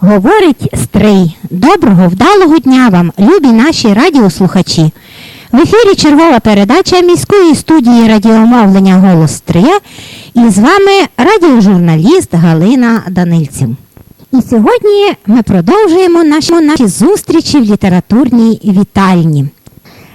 Говорить Стрий. Доброго, вдалого дня вам, любі наші радіослухачі. В ефірі чергова передача міської студії радіомовлення Голос Стрия і з вами радіожурналіст Галина Данильців. І сьогодні ми продовжуємо наші, наші зустрічі в літературній вітальні.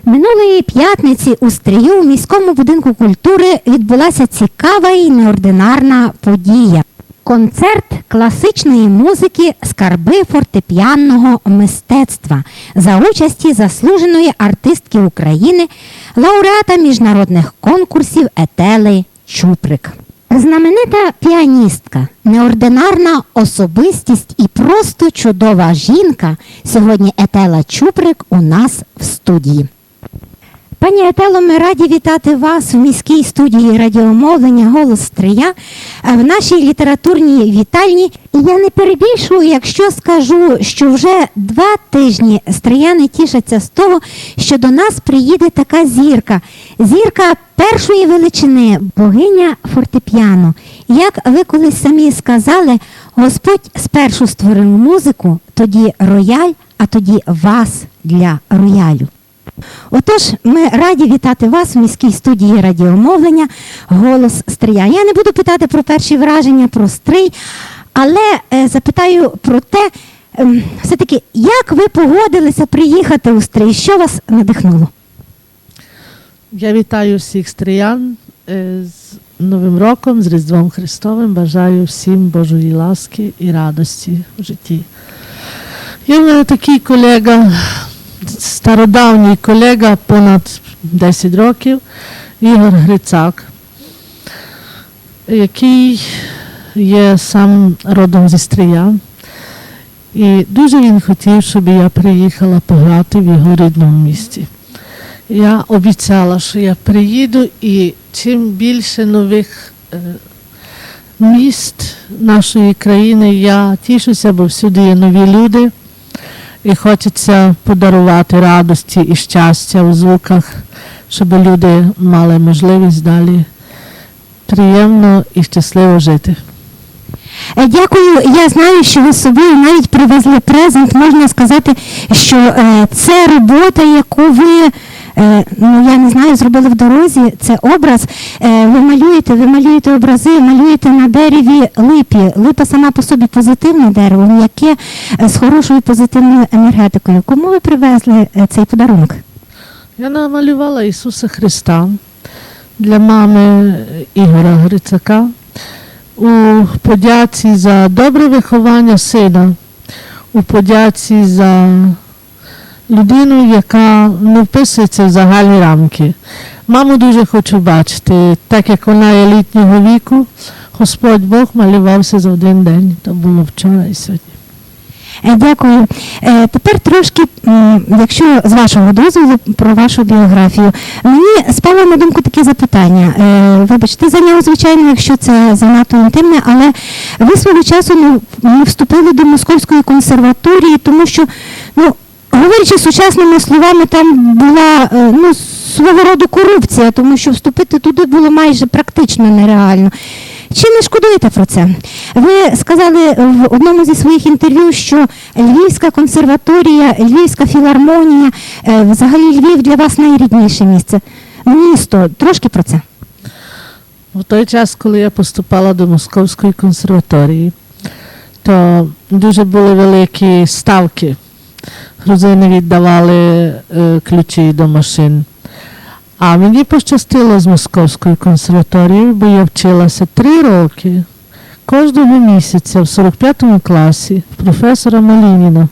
Минулої п'ятниці у Стрию у міському будинку культури відбулася цікава і неординарна подія. Концерт класичної музики Скарби фортепіанного мистецтва за участі заслуженої артистки України, лауреата міжнародних конкурсів Етели Чуприк. Знаменита піаністка, неординарна особистість і просто чудова жінка. Сьогодні Етела Чуприк у нас в студії. Пані Етело, ми раді вітати вас в міській студії радіомовлення Голос Стрия е, в нашій літературній вітальні. І я не перебільшую, якщо скажу, що вже два тижні стрияни тішаться з того, що до нас приїде така зірка. Зірка першої величини, богиня фортепіано. Як ви колись самі сказали, Господь спершу створив музику, тоді рояль, а тоді вас для роялю. Отож, ми раді вітати вас в міській студії радіомовлення Голос Стрия. Я не буду питати про перші враження про стрий, але е, запитаю про те, ем, все-таки, як ви погодилися приїхати у стрий? Що вас надихнуло? Я вітаю всіх стріян е, з Новим роком, з Різдвом Христовим. Бажаю всім Божої ласки і радості в житті. Є в такий колега, стародавній колега, понад 10 років, Ігор Грицак, який є сам родом зі Стрия. І дуже він хотів, щоб я приїхала пограти в його рідному місті. Я обіцяла, що я приїду, і чим більше нових е, міст нашої країни я тішуся, бо всюди є нові люди, і хочеться подарувати радості і щастя у звуках, щоб люди мали можливість далі приємно і щасливо жити. Е, Дякую. Я знаю, що ви собою навіть привезли презент. Можна сказати, що е, це робота, яку ви. Е, Ну, я не знаю, зробили в дорозі. Це образ. Е, Ви малюєте, ви малюєте образи, малюєте на дереві липі. Липа сама по собі позитивне дерево, м'яке е, з хорошою позитивною енергетикою. Кому ви привезли цей подарунок? Я намалювала Ісуса Христа для мами Ігора Грицака у подяці за добре виховання сина, у подяці за людину, яка не вписується в загальні рамки. Маму дуже хочу бачити, так як вона є літнього віку, Господь Бог малювався за один день. То було вчора і сьогодні. Е, Дякую. Е, Тепер трошки, якщо з вашого дозволу, про вашу біографію. Мені спало на думку таке запитання. Е, Вибачте, за нього, звичайно, якщо це занадто інтимне, але ви свого часу ну, не вступили до Московської консерваторії, тому що, ну, говорячи сучасними словами, там була е, ну, свого роду корупція, тому що вступити туди було майже практично нереально. Чи не шкодуєте про це? Ви сказали в одному зі своїх інтерв'ю, що Львівська консерваторія, Львівська філармонія, е, взагалі Львів для вас найрідніше місце. Місто. Трошки про це. У той час, коли я поступала до Московської консерваторії, то дуже були великі ставки. Грузини віддавали е, ключі до машин. А мені пощастило з Московською консерваторією, бо я вчилася три роки кожного місяця в 45-му класі професора Малініна.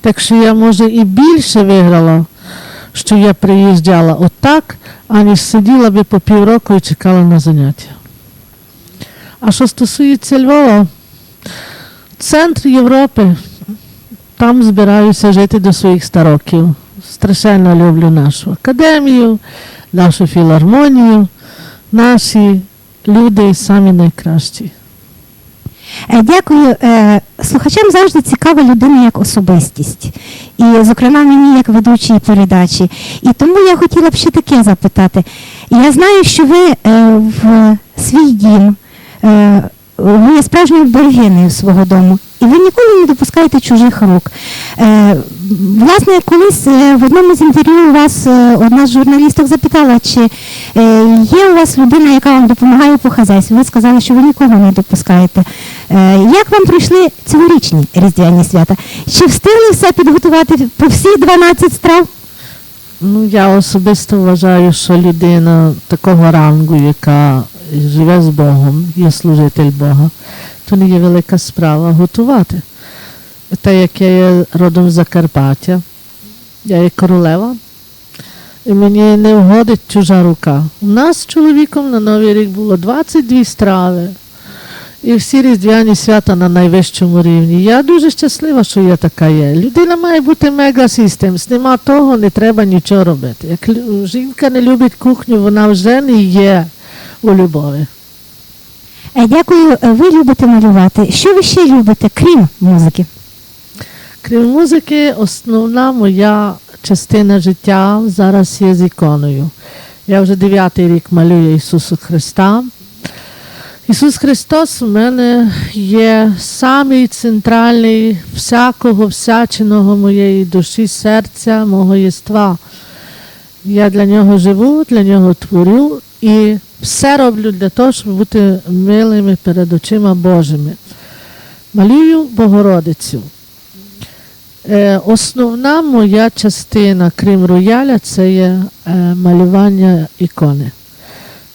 Так що я, може, і більше виграла, що я приїжджала отак, аніж сиділа би по півроку і чекала на заняття. А що стосується Львова, центр Європи, там збираюся жити до своїх староків. Страшенно люблю нашу академію, нашу філармонію, наші люди самі найкращі. Е, Дякую. Е, Слухачам завжди цікава людина як особистість. І, зокрема, мені як ведучій передачі. І тому я хотіла б ще таке запитати. Я знаю, що ви е, в свій дім, ви справжньою берегинею свого дому, і ви ніколи не допускаєте чужих рук. Е, Власне, колись е, в одному з інтерв'ю у вас е, одна з журналісток запитала, чи е, є у вас людина, яка вам допомагає по хазяйству. Ви сказали, що ви нікого не допускаєте. Е, Як вам пройшли цьогорічні різдвяні свята? Чи встигли все підготувати по всі 12 страв? Ну, я особисто вважаю, що людина такого рангу, яка живе з Богом, є служитель Бога, то не є велика справа готувати. Те, як я є родом з Закарпаття, я є королева, і мені не вгодить чужа рука. У нас з чоловіком на Новий рік було 22 страви. І всі різдвяні свята на найвищому рівні. Я дуже щаслива, що я така є. Людина має бути мега-системс. Нема того, не треба нічого робити. Як жінка не любить кухню, вона вже не є у любові. Е, Дякую, Е, ви любите малювати. Що ви ще любите, крім музики? Крім музики, основна моя частина життя зараз є з іконою. Я вже дев'ятий рік малюю Ісусу Христа. Ісус Христос у мене є самий центральний всякого всячиного моєї душі, серця, мого єства. Я для нього живу, для нього творю і все роблю для того, щоб бути милими перед очима Божими. Малюю Богородицю. Е, основна моя частина, крім рояля, це є е, малювання ікони.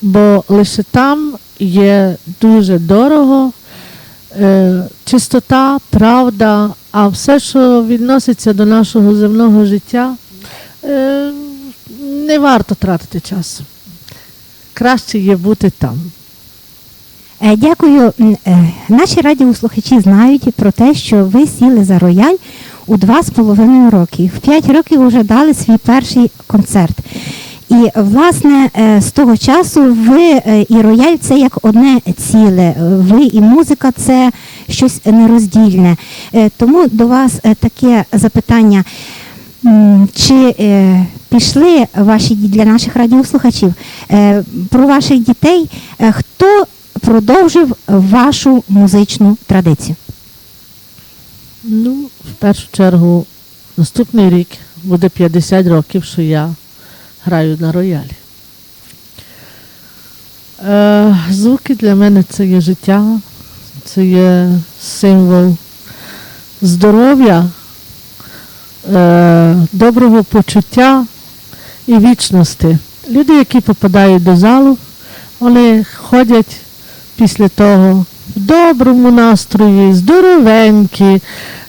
Бо лише там є дуже дорого, е, чистота, правда, а все, що відноситься до нашого земного життя, не варто тратити часу. Краще є бути там. Е, Дякую. Е, Наші радіослухачі знають про те, що ви сіли за рояль у два з половиною роки. В п'ять років вже дали свій перший концерт. І, власне, е, з того часу ви і рояль це як одне ціле. Ви і музика це щось нероздільне. Тому до вас таке запитання. Чи е, пішли ваші для наших радіослухачів е, про ваших дітей? Е, хто продовжив вашу музичну традицію? Ну, в першу чергу, наступний рік буде 50 років, що я граю на роялі. Е, звуки для мене це є життя, це є символ здоров'я, доброго почуття і вічності. Люди, які попадають до залу, вони ходять після того в доброму настрої, здоровенькі,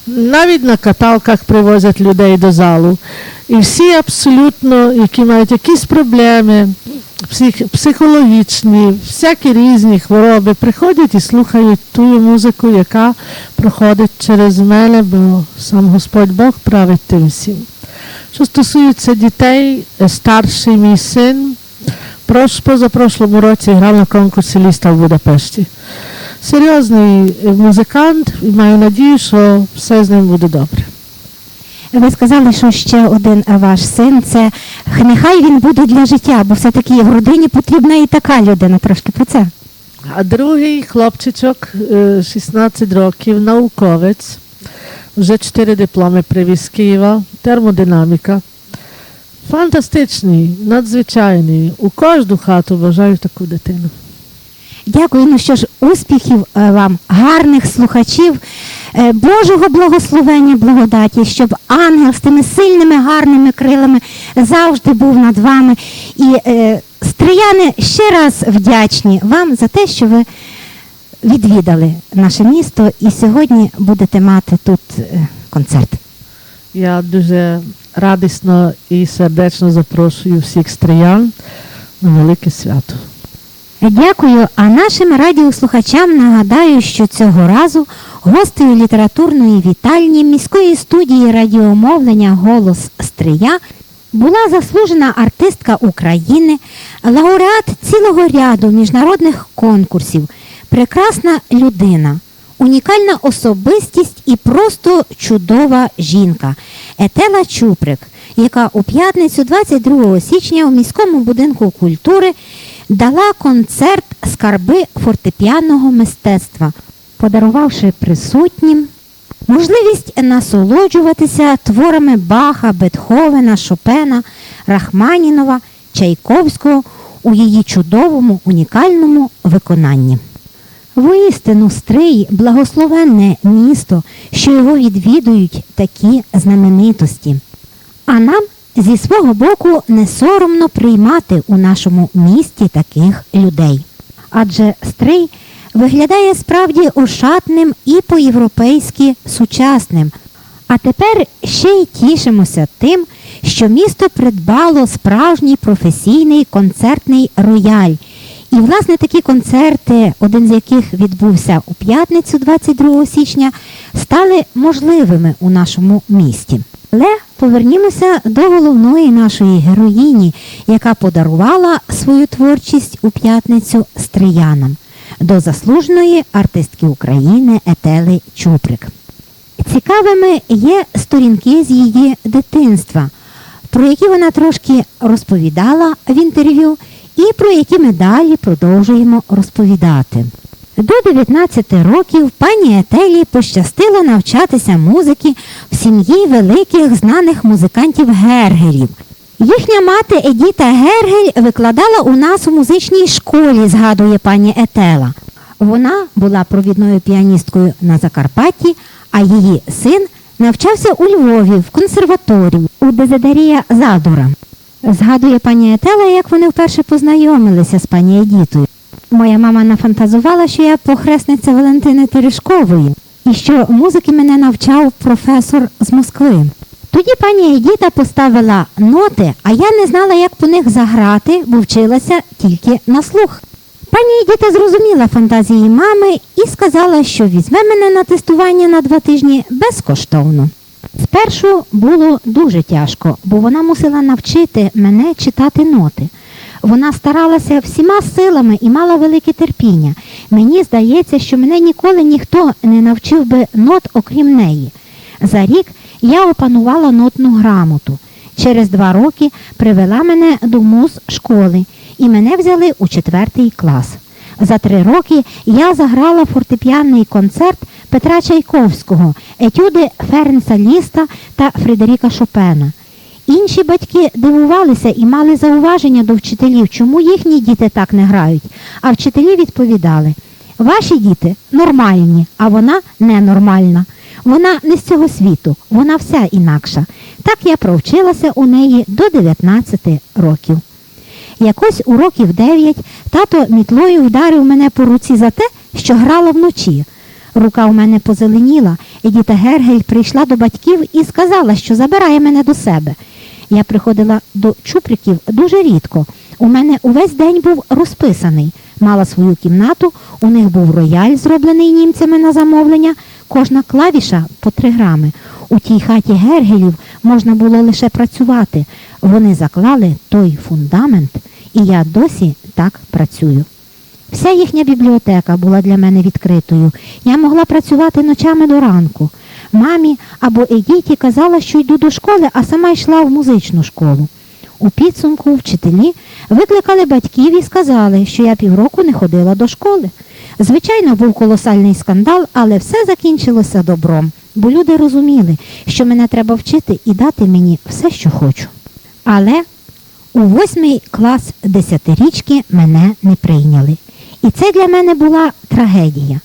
навіть на каталках привозять людей до залу. І всі абсолютно, які мають якісь проблеми, псих, психологічні, всякі різні хвороби, приходять і слухають ту музику, яка проходить через мене, бо сам Господь Бог править тим всім. Що стосується дітей, е, старший мій син, позапрошлому році грав на конкурсі ліста в Будапешті. Серйозний е, музикант і маю надію, що все з ним буде добре. Ви сказали, що ще один е, ваш син це нехай він буде для життя, бо все-таки в родині потрібна і така людина. Трошки про це. А другий хлопчичок, е, 16 років, науковець, вже 4 дипломи привіз з Києва, термодинаміка. Фантастичний, надзвичайний. У кожну хату бажаю таку дитину. Дякую. Ну що ж, успіхів е, вам, гарних слухачів, е, Божого благословення, благодаті, щоб ангел з тими сильними, гарними крилами завжди був над вами. І е, стрияни ще раз вдячні вам за те, що ви відвідали наше місто і сьогодні будете мати тут е, концерт. Я дуже радісно і сердечно запрошую всіх стріян на велике свято. Дякую. А нашим радіослухачам нагадаю, що цього разу гостею літературної вітальні міської студії радіомовлення Голос Стрия була заслужена артистка України, лауреат цілого ряду міжнародних конкурсів, прекрасна людина, унікальна особистість і просто чудова жінка Етела Чуприк, яка у п'ятницю 22 січня у міському будинку культури дала концерт скарби фортепіанного мистецтва, подарувавши присутнім можливість насолоджуватися творами Баха, Бетховена, Шопена, Рахманінова, Чайковського у її чудовому унікальному виконанні. Воістину Стрий благословенне місто, що його відвідують такі знаменитості. А нам зі свого боку не соромно приймати у нашому місті таких людей. Адже Стрий виглядає справді ошатним і по-європейськи сучасним. А тепер ще й тішимося тим, що місто придбало справжній професійний концертний рояль. І, власне, такі концерти, один з яких відбувся у п'ятницю 22 січня, стали можливими у нашому місті. Але повернімося до головної нашої героїні, яка подарувала свою творчість у п'ятницю стріянам, до заслуженої артистки України Етели Чуприк. Цікавими є сторінки з її дитинства, про які вона трошки розповідала в інтерв'ю, і про які ми далі продовжуємо розповідати. До 19 років пані Етелі пощастило навчатися музики в сім'ї великих знаних музикантів Гергелів. Їхня мати Едіта Гергель викладала у нас у музичній школі, згадує пані Етела. Вона була провідною піаністкою на Закарпатті, а її син навчався у Львові в консерваторії у Дезидерія Задура. Згадує пані Етела, як вони вперше познайомилися з пані Едітою. Моя мама нафантазувала, що я похресниця Валентини Терешкової і що музики мене навчав професор з Москви. Тоді пані Едіта поставила ноти, а я не знала, як по них заграти, бо вчилася тільки на слух. Пані Едіта зрозуміла фантазії мами і сказала, що візьме мене на тестування на два тижні безкоштовно. Спершу було дуже тяжко, бо вона мусила навчити мене читати ноти. Вона старалася всіма силами і мала велике терпіння. Мені здається, що мене ніколи ніхто не навчив би нот, окрім неї. За рік я опанувала нотну грамоту. Через два роки привела мене до муз школи і мене взяли у четвертий клас. За три роки я заграла фортепіанний концерт Петра Чайковського, етюди Ференса Ліста та Фредеріка Шопена. Інші батьки дивувалися і мали зауваження до вчителів, чому їхні діти так не грають. А вчителі відповідали: ваші діти нормальні, а вона ненормальна. Вона не з цього світу, вона вся інакша. Так я провчилася у неї до 19 років. Якось у років 9 тато мітлою вдарив мене по руці за те, що грала вночі. Рука у мене позеленіла, і діта Гергель прийшла до батьків і сказала, що забирає мене до себе. Я приходила до чуприків дуже рідко. У мене увесь день був розписаний. Мала свою кімнату, у них був рояль, зроблений німцями на замовлення, кожна клавіша по три грами. У тій хаті Гергелів можна було лише працювати. Вони заклали той фундамент, і я досі так працюю. Вся їхня бібліотека була для мене відкритою. Я могла працювати ночами до ранку. Мамі або Едіті казала, що йду до школи, а сама йшла в музичну школу. У підсумку вчителі викликали батьків і сказали, що я півроку не ходила до школи. Звичайно, був колосальний скандал, але все закінчилося добром, бо люди розуміли, що мене треба вчити і дати мені все, що хочу. Але у восьмий клас десятирічки мене не прийняли. І це для мене була трагедія.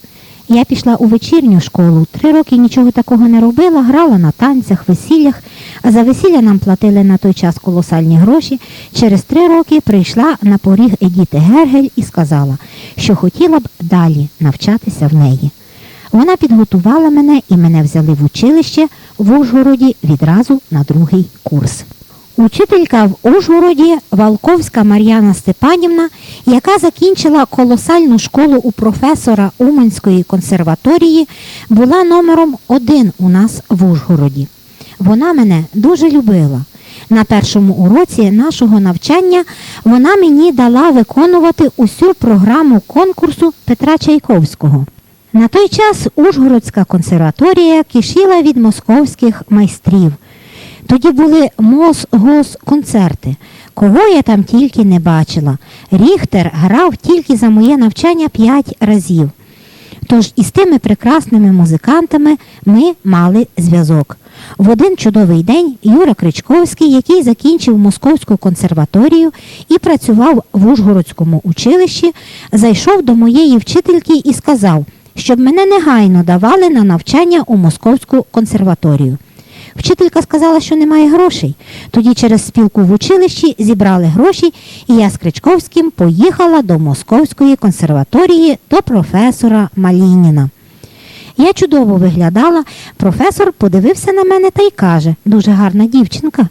Я пішла у вечірню школу, три роки нічого такого не робила, грала на танцях, весіллях, а за весілля нам платили на той час колосальні гроші. Через три роки прийшла на поріг Едіти Гергель і сказала, що хотіла б далі навчатися в неї. Вона підготувала мене і мене взяли в училище в Ужгороді відразу на другий курс. Учителька в Ужгороді Валковська Мар'яна Степанівна, яка закінчила колосальну школу у професора Уманської консерваторії, була номером один у нас в Ужгороді. Вона мене дуже любила. На першому уроці нашого навчання вона мені дала виконувати усю програму конкурсу Петра Чайковського. На той час Ужгородська консерваторія кишіла від московських майстрів. Тоді були мос-гос-концерти. Кого я там тільки не бачила. Ріхтер грав тільки за моє навчання п'ять разів. Тож із тими прекрасними музикантами ми мали зв'язок. В один чудовий день Юра Кричковський, який закінчив Московську консерваторію і працював в Ужгородському училищі, зайшов до моєї вчительки і сказав, щоб мене негайно давали на навчання у Московську консерваторію. Вчителька сказала, що немає грошей. Тоді через спілку в училищі зібрали гроші, і я з Кричковським поїхала до Московської консерваторії до професора Малініна. Я чудово виглядала, професор подивився на мене та й каже, дуже гарна дівчинка.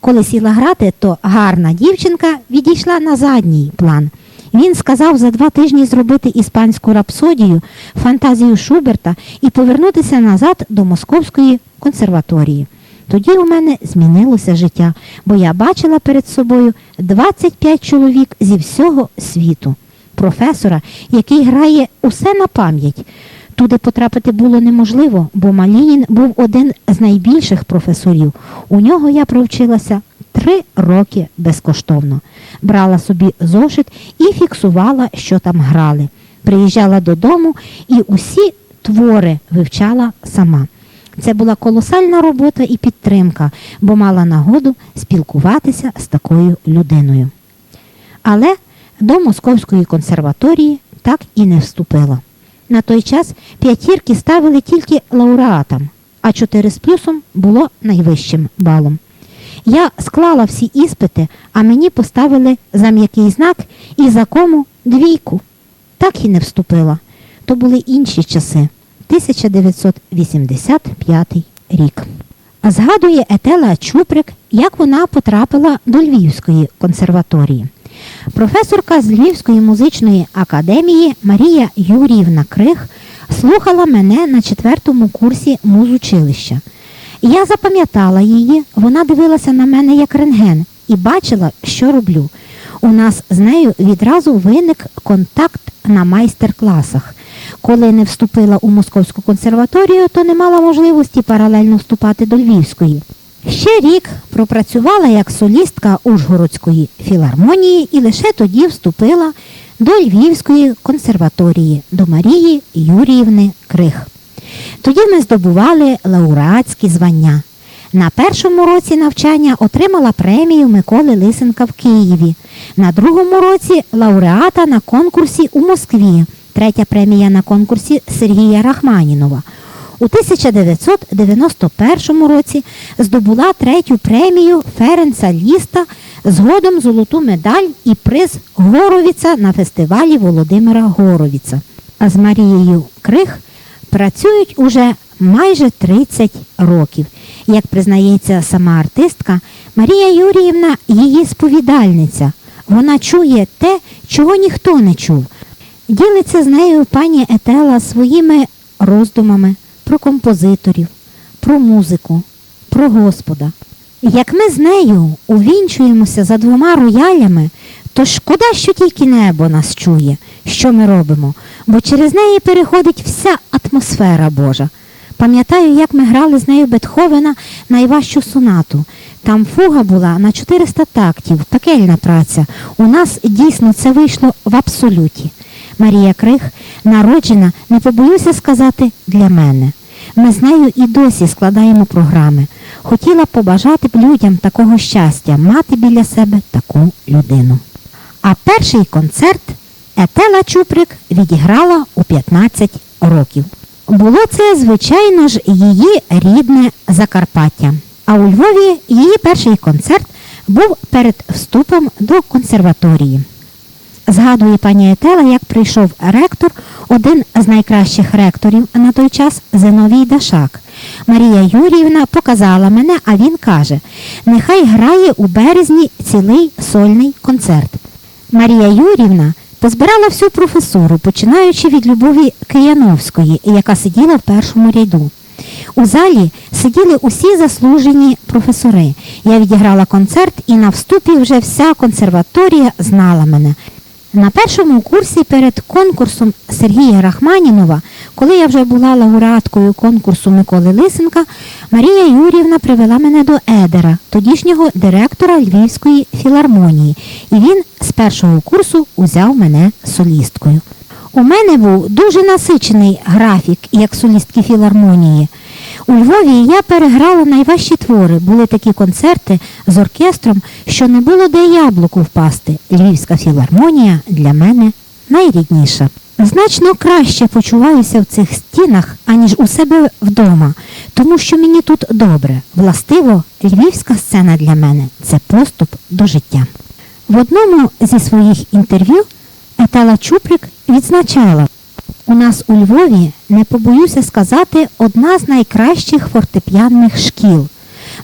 Коли сіла грати, то гарна дівчинка відійшла на задній план. Він сказав за два тижні зробити іспанську рапсодію, фантазію Шуберта і повернутися назад до Московської консерваторії. Тоді у мене змінилося життя, бо я бачила перед собою 25 чоловік зі всього світу. Професора, який грає усе на пам'ять. Туди потрапити було неможливо, бо Малінін був один з найбільших професорів. У нього я провчилася три роки безкоштовно. Брала собі зошит і фіксувала, що там грали. Приїжджала додому і усі твори вивчала сама. Це була колосальна робота і підтримка, бо мала нагоду спілкуватися з такою людиною. Але до Московської консерваторії так і не вступила. На той час п'ятірки ставили тільки лауреатам, а 4 з плюсом було найвищим балом. Я склала всі іспити, а мені поставили за м'який знак і за кому двійку. Так і не вступила. То були інші часи. 1985 рік. Згадує Етела Чуприк, як вона потрапила до Львівської консерваторії. Професорка з Львівської музичної академії Марія Юріївна Крих слухала мене на четвертому курсі музучилища. Я запам'ятала її, вона дивилася на мене як рентген і бачила, що роблю. У нас з нею відразу виник контакт на майстер-класах. Коли не вступила у Московську консерваторію, то не мала можливості паралельно вступати до Львівської. Ще рік пропрацювала як солістка Ужгородської філармонії і лише тоді вступила до Львівської консерваторії до Марії Юріївни Крих. Тоді ми здобували лауреатські звання. На першому році навчання отримала премію Миколи Лисенка в Києві. На другому році лауреата на конкурсі у Москві. Третя премія на конкурсі Сергія Рахманінова. У 1991 році здобула третю премію Ференца Ліста, згодом золоту медаль і приз Горовіца на фестивалі Володимира Горовіца. А з Марією Крих працюють уже майже 30 років. Як признається сама артистка, Марія Юріївна її сповідальниця. Вона чує те, чого ніхто не чув. Ділиться з нею пані Етела своїми роздумами про композиторів, про музику, про Господа. Як ми з нею увінчуємося за двома роялями, то шкода, що тільки небо нас чує, що ми робимо, бо через неї переходить вся атмосфера Божа. Пам'ятаю, як ми грали з нею Бетховена найважчу сонату. Там фуга була на 400 тактів, пекельна праця. У нас дійсно це вийшло в абсолюті. Марія Крих народжена, не побоюся сказати, для мене. Ми з нею і досі складаємо програми. Хотіла побажати б людям такого щастя, мати біля себе таку людину. А перший концерт Етела Чуприк відіграла у 15 років. Було це, звичайно ж, її рідне Закарпаття. А у Львові її перший концерт був перед вступом до консерваторії. Згадує пані Етела, як прийшов ректор один з найкращих ректорів на той час Зиновій Дашак. Марія Юріївна показала мене, а він каже: нехай грає у березні цілий сольний концерт. Марія Юрівна позбирала всю професору, починаючи від Любові Кияновської, яка сиділа в першому ряду. У залі сиділи усі заслужені професори. Я відіграла концерт, і на вступі вже вся консерваторія знала мене. На першому курсі перед конкурсом Сергія Рахманінова, коли я вже була лауреаткою конкурсу Миколи Лисенка, Марія Юрівна привела мене до Едера, тодішнього директора Львівської філармонії, і він з першого курсу узяв мене солісткою. У мене був дуже насичений графік як солістки філармонії. У Львові я переграла найважчі твори. Були такі концерти з оркестром, що не було де яблуку впасти. Львівська філармонія для мене найрідніша. Значно краще почуваюся в цих стінах, аніж у себе вдома, тому що мені тут добре. Властиво, львівська сцена для мене це поступ до життя. В одному зі своїх інтерв'ю Етела Чуприк відзначала, у нас у Львові, не побоюся сказати, одна з найкращих фортепіанних шкіл.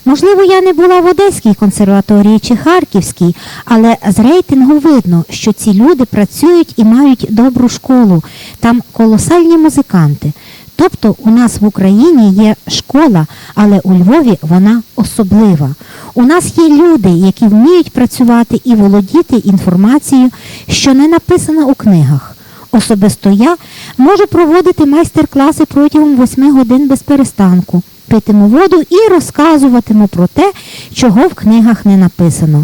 Можливо, я не була в Одеській консерваторії чи Харківській, але з рейтингу видно, що ці люди працюють і мають добру школу. Там колосальні музиканти. Тобто у нас в Україні є школа, але у Львові вона особлива. У нас є люди, які вміють працювати і володіти інформацією, що не написана у книгах. Особисто я можу проводити майстер-класи протягом 8 годин без перестанку, питиму воду і розказуватиму про те, чого в книгах не написано.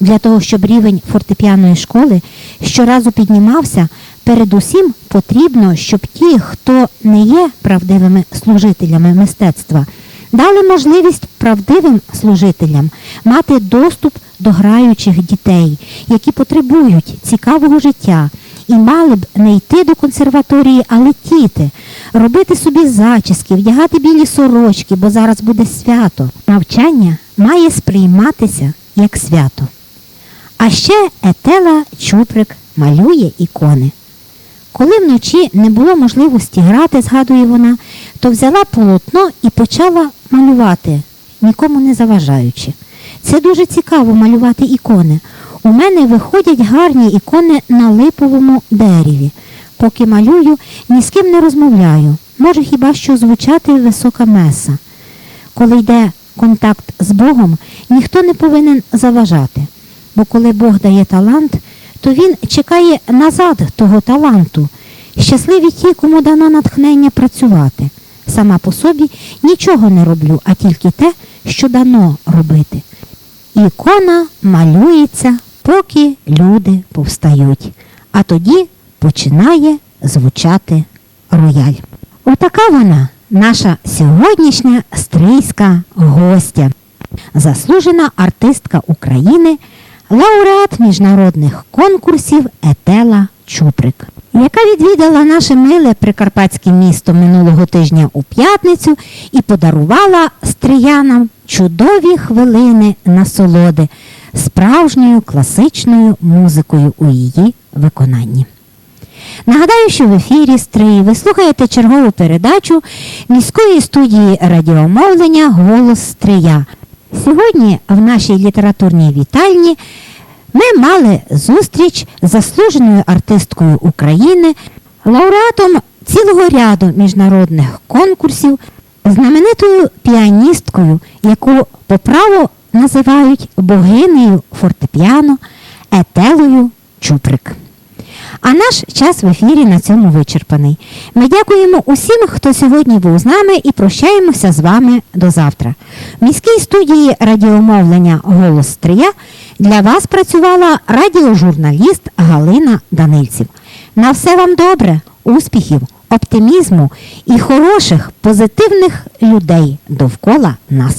Для того, щоб рівень фортепіаної школи щоразу піднімався, передусім потрібно, щоб ті, хто не є правдивими служителями мистецтва, дали можливість правдивим служителям мати доступ до граючих дітей, які потребують цікавого життя, і мали б не йти до консерваторії, а летіти, робити собі зачіски, вдягати білі сорочки, бо зараз буде свято. Навчання має сприйматися як свято. А ще Етела Чуприк малює ікони. Коли вночі не було можливості грати, згадує вона, то взяла полотно і почала малювати, нікому не заважаючи. Це дуже цікаво малювати ікони. У мене виходять гарні ікони на липовому дереві. Поки малюю, ні з ким не розмовляю. Може хіба що звучати висока меса. Коли йде контакт з Богом, ніхто не повинен заважати. Бо коли Бог дає талант, то він чекає назад того таланту. Щасливі ті, кому дано натхнення працювати. Сама по собі нічого не роблю, а тільки те, що дано робити. Ікона малюється, поки люди повстають, а тоді починає звучати рояль. Отака вона, наша сьогоднішня стрийська гостя, заслужена артистка України, лауреат міжнародних конкурсів Етела Чуприк, яка відвідала наше миле прикарпатське місто минулого тижня у п'ятницю і подарувала стріянам чудові хвилини насолоди справжньою класичною музикою у її виконанні. Нагадаю, що в ефірі Стрий ви слухаєте чергову передачу міської студії радіомовлення Голос Стрия. Сьогодні в нашій літературній вітальні ми мали зустріч з заслуженою артисткою України, лауреатом цілого ряду міжнародних конкурсів, знаменитою піаністкою, яку по праву називають богинею фортепіано Етелою Чуприк. А наш час в ефірі на цьому вичерпаний. Ми дякуємо усім, хто сьогодні був з нами і прощаємося з вами до завтра. В міській студії радіомовлення Голос Стрия для вас працювала радіожурналіст Галина Данильців. На все вам добре, успіхів, оптимізму і хороших, позитивних людей довкола нас.